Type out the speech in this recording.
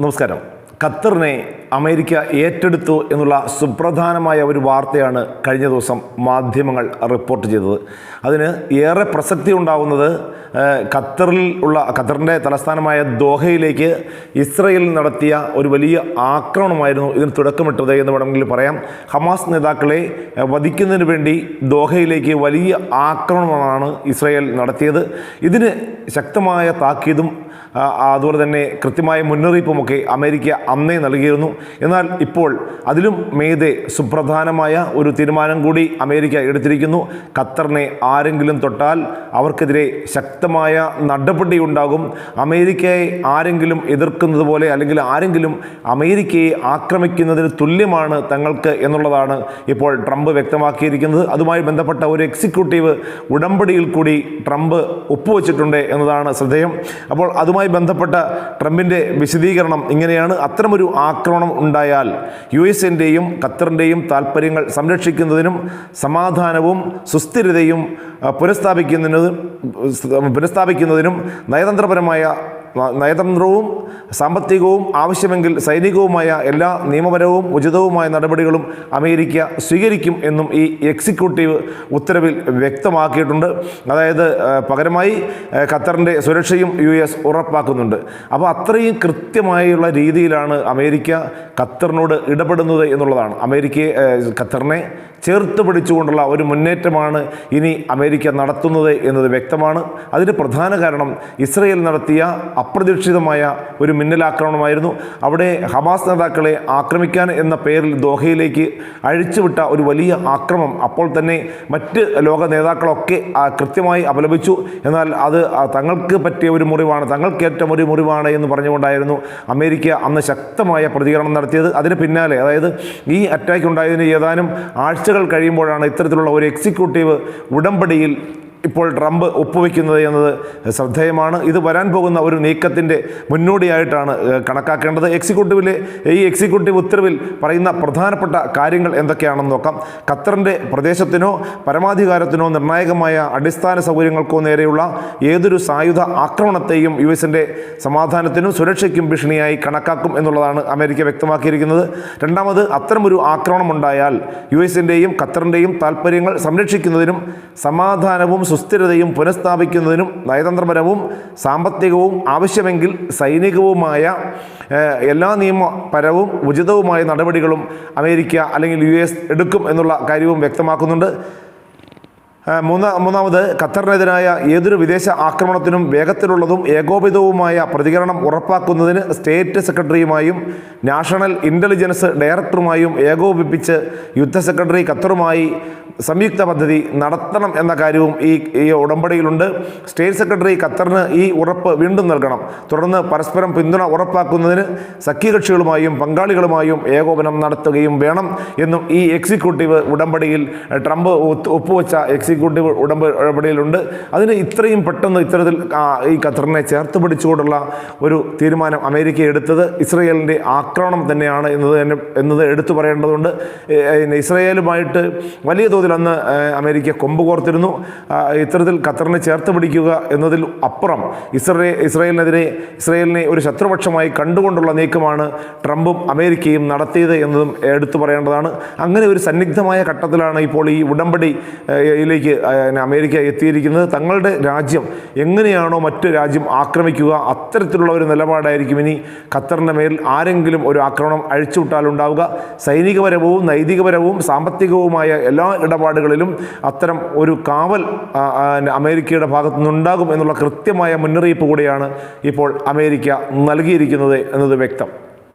നമസ്കാരം. ഖത്തറിനെ അമേരിക്ക ഏറ്റെടുത്തു എന്നുള്ള സുപ്രധാനമായ ഒരു വാർത്തയാണ് കഴിഞ്ഞ ദിവസം മാധ്യമങ്ങൾ റിപ്പോർട്ട് ചെയ്തത്. അതിന് ഏറെ പ്രസക്തി ഉണ്ടാകുന്നത് ഖത്തറിൽ ഉള്ള ഖത്തറിന്റെ തലസ്ഥാനമായ ദോഹയിലേക്ക് ഇസ്രയേൽ നടത്തിയ ഒരു വലിയ ആക്രമണമായിരുന്നു ഇതിന് തുടക്കമിട്ടത് എന്ന് വേണമെങ്കിൽ പറയാം. ഹമാസ് നേതാക്കളെ വധിക്കുന്നതിന് വേണ്ടി ദോഹയിലേക്ക് വലിയ ആക്രമണമാണ് ഇസ്രയേൽ നടത്തിയത്. ഇതിന് ശക്തമായ താക്കീതും അതുപോലെ തന്നെ കൃത്യമായ മുന്നറിയിപ്പുമൊക്കെ അമേരിക്ക അന്നേ നൽകിയിരുന്നു. എന്നാൽ ഇപ്പോൾ അതിലും മേതെ സുപ്രധാനമായ ഒരു തീരുമാനം കൂടി അമേരിക്ക എടുത്തിരിക്കുന്നു. ഖത്തറിനെ ആരെങ്കിലും തൊട്ടാൽ അവർക്കെതിരെ ശക്തമായ നടപടി ഉണ്ടാകും. അമേരിക്കയെ ആരെങ്കിലും എതിർക്കുന്നത് പോലെ അല്ലെങ്കിൽ ആരെങ്കിലും അമേരിക്കയെ ആക്രമിക്കുന്നതിന് തുല്യമാണ് തങ്ങൾക്ക് എന്നുള്ളതാണ് ഇപ്പോൾ ട്രംപ് വ്യക്തമാക്കിയിരിക്കുന്നത്. അതുമായി ബന്ധപ്പെട്ട ഒരു എക്സിക്യൂട്ടീവ് ഉടമ്പടിയിൽ കൂടി ട്രംപ് ഒപ്പുവെച്ചിട്ടുണ്ട് എന്നതാണ് ശ്രദ്ധേയം. അപ്പോൾ അതുമായി ബന്ധപ്പെട്ട ട്രംപിന്റെ വിശദീകരണം ഇങ്ങനെയാണ്. അത്തരമൊരു ആക്രമണം ഉണ്ടായാൽ യു എസിന്റെയും ഖത്തറിന്റെയും താല്പര്യങ്ങൾ സംരക്ഷിക്കുന്നതിനും സമാധാനവും സുസ്ഥിരതയും പുനഃസ്ഥാപിക്കുന്നതിനും പുനഃസ്ഥാപിക്കുന്നതിനും നയതന്ത്രപരമായ നയതന്ത്രവും സാമ്പത്തികവും ആവശ്യമെങ്കിൽ സൈനികവുമായ എല്ലാ നിയമപരവും ഉചിതവുമായ നടപടികളും അമേരിക്ക സ്വീകരിക്കും എന്നും ഈ എക്സിക്യൂട്ടീവ് ഉത്തരവിൽ വ്യക്തമാക്കിയിട്ടുണ്ട്. അതായത് പകരമായി ഖത്തറിന്റെ സുരക്ഷയും യു എസ് ഉറപ്പാക്കുന്നുണ്ട്. അപ്പോൾ അത്രയും കൃത്യമായുള്ള രീതിയിലാണ് അമേരിക്ക ഖത്തറിനോട് ഇടപെടുന്നത് എന്നുള്ളതാണ്. അമേരിക്കയെ ഖത്തറിനെ ചേർത്ത് പിടിച്ചുകൊണ്ടുള്ള ഒരു മുന്നേറ്റമാണ് ഇനി അമേരിക്ക നടത്തുന്നത് എന്നത് വ്യക്തമാണ്. അതിന് പ്രധാന കാരണം ഇസ്രയേൽ നടത്തിയ അപ്രതീക്ഷിതമായ ഒരു മിന്നലാക്രമണമായിരുന്നു. അവിടെ ഹമാസ് നേതാക്കളെ ആക്രമിക്കാൻ എന്ന പേരിൽ ദോഹയിലേക്ക് അഴിച്ചുവിട്ട ഒരു വലിയ ആക്രമം അപ്പോൾ തന്നെ മറ്റ് ലോക നേതാക്കളൊക്കെ കൃത്യമായി അപലപിച്ചു. എന്നാൽ അത് തങ്ങൾക്ക് പറ്റിയ ഒരു മുറിവാണ് തങ്ങൾക്കേറ്റം ഒരു മുറിവാണ് എന്ന് പറഞ്ഞുകൊണ്ടായിരുന്നു അമേരിക്ക അന്ന് ശക്തമായ പ്രതികരണം നടത്തിയത്. അതിന് പിന്നാലെ അതായത് ഈ അറ്റാക്ക് ഉണ്ടായതിന് ഏതാനും ആഴ്ചകൾ കഴിയുമ്പോഴാണ് ഇത്തരത്തിലുള്ള ഒരു എക്സിക്യൂട്ടീവ് ഉടമ്പടിയിൽ ഇപ്പോൾ ട്രംപ് ഒപ്പുവെക്കുന്നത് എന്നത് ശ്രദ്ധേയമാണ്. ഇത് വരാൻ പോകുന്ന ഒരു നീക്കത്തിന്റെ മുന്നോടിയായിട്ടാണ് കണക്കാക്കേണ്ടത്. എക്സിക്യൂട്ടീവിലെ ഈ എക്സിക്യൂട്ടീവ് ഉത്തരവിൽ പറയുന്ന പ്രധാനപ്പെട്ട കാര്യങ്ങൾ എന്തൊക്കെയാണെന്ന് നോക്കാം. ഖത്തറിന്റെ പ്രദേശത്തിനോ പരമാധികാരത്തിനോ നിർണായകമായ അടിസ്ഥാന സൗകര്യങ്ങൾക്കോ നേരെയുള്ള ഏതൊരു സായുധ ആക്രമണത്തെയും യു എസിന്റെ സമാധാനത്തിനും സുരക്ഷയ്ക്കും ഭീഷണിയായി കണക്കാക്കും എന്നുള്ളതാണ് അമേരിക്ക വ്യക്തമാക്കിയിരിക്കുന്നത്. രണ്ടാമത് അത്തരമൊരു ആക്രമണം ഉണ്ടായാൽ യു എസിന്റെയും ഖത്തറിന്റെയും താൽപ്പര്യങ്ങൾ സംരക്ഷിക്കുന്നതിനും സമാധാനവും സുസ്ഥിരതയും പുനഃസ്ഥാപിക്കുന്നതിനും നയതന്ത്രപരവും സാമ്പത്തികവും ആവശ്യമെങ്കിൽ സൈനികവുമായ എല്ലാ നിയമപരവും ഉചിതവുമായ നടപടികളും അമേരിക്ക അല്ലെങ്കിൽ യു എസ് എടുക്കും എന്നുള്ള കാര്യവും വ്യക്തമാക്കുന്നുണ്ട്. മൂന്നാ മൂന്നാമത് ഖത്തറിനെതിരായ ഏതൊരു വിദേശ ആക്രമണത്തിനും വേഗത്തിലുള്ളതും ഏകോപിതവുമായ പ്രതികരണം ഉറപ്പാക്കുന്നതിന് സ്റ്റേറ്റ് സെക്രട്ടറിയുമായും നാഷണൽ ഇന്റലിജൻസ് ഡയറക്ടറുമായും ഏകോപിപ്പിച്ച് യുദ്ധ സെക്രട്ടറി ഖത്തറുമായി സംയുക്ത പദ്ധതി നടത്തണം എന്ന കാര്യവും ഈ ഈ ഉടമ്പടിയിലുണ്ട്. സ്റ്റേറ്റ് സെക്രട്ടറി ഖത്തറിന് ഈ ഉറപ്പ് വീണ്ടും നൽകണം. തുടർന്ന് പരസ്പരം പിന്തുണ ഉറപ്പാക്കുന്നതിന് സഖ്യകക്ഷികളുമായും പങ്കാളികളുമായും ഏകോപനം നടത്തുകയും വേണം എന്നും ഈ എക്സിക്യൂട്ടീവ് ഉടമ്പടിയിൽ ട്രംപ് ഒപ്പുവെച്ച എക്സിക്യൂട്ടീവ് ഉടമ്പ ഉടമ്പടിയിലുണ്ട്. അതിന് ഇത്രയും പെട്ടെന്ന് ഇത്തരത്തിൽ ഈ ഖത്തറിനെ ചേർത്ത് പിടിച്ചുകൊണ്ടുള്ള ഒരു തീരുമാനം അമേരിക്ക എടുത്തത് ഇസ്രയേലിന്റെ ആക്രമണം തന്നെയാണ് എന്നത് എന്നത് എടുത്തു പറയേണ്ടതുണ്ട്. ഇസ്രയേലുമായിട്ട് വലിയ തോതിൽ അന്ന് അമേരിക്ക കൊമ്പ് കോർത്തിരുന്നു. ഇത്തരത്തിൽ ഖത്തറിനെ ചേർത്ത് പിടിക്കുക എന്നതിൽ അപ്പുറം ഇസ്രേ ഇസ്രയേലിനെതിരെ ഇസ്രയേലിനെ ഒരു ശത്രുപക്ഷമായി കണ്ടുകൊണ്ടുള്ള നീക്കമാണ് ട്രംപും അമേരിക്കയും നടത്തിയത് എന്നതും എടുത്തു പറയേണ്ടതാണ്. അങ്ങനെ ഒരു സന്നിഗ്ധമായ ഘട്ടത്തിലാണ് ഇപ്പോൾ ഈ ഉടമ്പടിയിലേക്ക് അമേരിക്ക എത്തിയിരിക്കുന്നത്. തങ്ങളുടെ രാജ്യം എങ്ങനെയാണോ മറ്റു രാജ്യം ആക്രമിക്കുക അത്തരത്തിലുള്ള ഒരു നിലപാടായിരിക്കും ഇനി ഖത്തറിന്റെ മേൽ ആരെങ്കിലും ഒരു ആക്രമണം അഴിച്ചുവിട്ടാലുണ്ടാവുക. സൈനികപരവും നൈതികപരവും സാമ്പത്തികവുമായ എല്ലാ ഇടപാടുകളിലും അത്തരം ഒരു കാവൽ അമേരിക്കയുടെ ഭാഗത്തു നിന്നുണ്ടാകും എന്നുള്ള കൃത്യമായ മുന്നറിയിപ്പ് കൂടിയാണ് ഇപ്പോൾ അമേരിക്ക നൽകിയിരിക്കുന്നത് എന്നത് വ്യക്തം.